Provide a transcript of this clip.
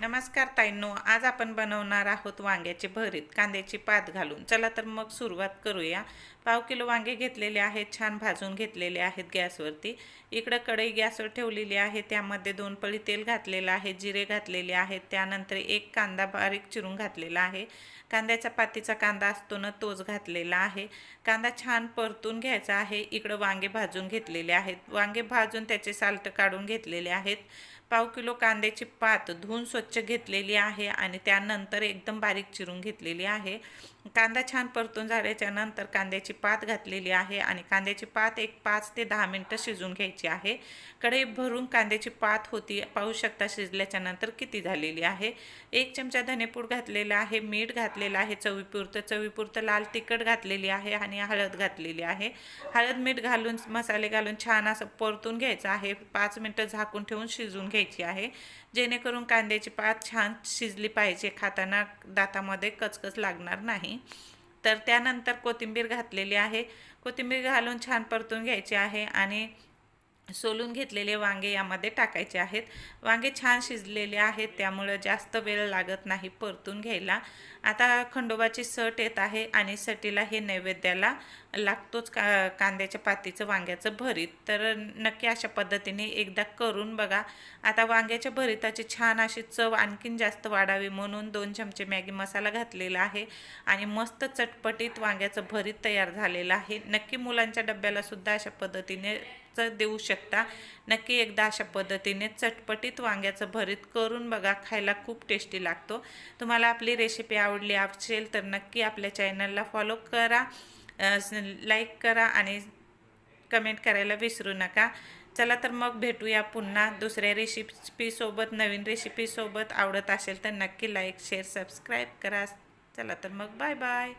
नमस्कार ताईंनो आज आपण बनवणार आहोत वांग्याचे भरीत कांद्याची पात घालून. चला तर मग सुरुवात करूया. पाव किलो वांगे घेतलेले आहेत छान भाजून घेतलेले आहेत गॅसवरती. इकडं कढई गॅसवर ठेवलेली आहे त्यामध्ये दोन पळी तेल घातलेलं आहे जिरे घातलेले आहेत त्यानंतर एक कांदा बारीक चिरून घातलेला आहे. कांद्याचा पातीचा कांदा असतो ना तोच घातलेला आहे. कांदा छान परतून घ्यायचा आहे इकडं वांगे भाजून घेतलेले आहेत. वांगे भाजून त्याचे साल्ट काढून घेतलेले आहेत. पाव किलो कांद्याची पात धुवून स्वच्छ घेतलेली आहे आणि त्यानंतर एकदम बारीक चिरून घेतलेली आहे. कांदा छान परतून झाल्याच्यानंतर कांद्याची पात घातलेली आहे आणि कांद्याची पात एक पाच ते दहा मिनटं शिजून घ्यायची आहे. कढई भरून कांद्याची पात होती पाहू शकता शिजल्याच्या नंतर किती झालेली आहे. एक चमचा धनेपूड घातलेला आहे मीठ घातलेलं आहे चवीपुरतं चवीपुरतं लाल तिखट घातलेली आहे आणि हळद घातलेली आहे. हळद मीठ घालून मसाले घालून छान असं परतून घ्यायचं आहे. पाच मिनटं झाकून ठेवून शिजून घ्यायची आहे. जेणेकरून कांद्याची पात छान शिजली पाहिजे खाताना दातामध्ये कचकच लागणार नाही. तर त्यानंतर कोथिंबीर घातलेली आहे. कोथिंबीर घालून छान परतून घ्यायची आहे आणि सोलून घेतलेले वांगे यामध्ये टाकायचे आहेत. वांगे छान शिजलेले आहेत त्यामुळं जास्त वेळ लागत नाही परतून घ्यायला. आता खंडोबाची सट येत आहे आणि सटीला हे नैवेद्याला लागतोच का कांद्याच्या पातीचं वांग्याचं भरीत. तर नक्की अशा पद्धतीने एकदा करून बघा. आता वांग्याच्या भरीताची छान अशी चव आणखीन जास्त वाढावी म्हणून दोन चमचे मॅगी मसाला घातलेला आहे आणि मस्त चटपटीत वांग्याचं भरीत तयार झालेलं आहे. नक्की मुलांच्या डब्याला सुद्धा अशा पद्धतीने च देऊ शकता. नक्की एकदा अशा पद्धतीने चटपटीत वांग्याचं भरीत करून बघा खायला खूप टेस्टी लागतो. तुम्हाला आपली रेसिपी आवडली असेल तर नक्की आपल्या चॅनलला फॉलो करा लाईक करा आणि कमेंट करायला विसरू नका. चला तर मग भेटूया पुन्हा दुसऱ्या रेसिपीसोबत नवीन रेसिपीसोबत आवडत असेल तर नक्की लाईक शेअर सबस्क्राईब करा. चला तर मग बाय बाय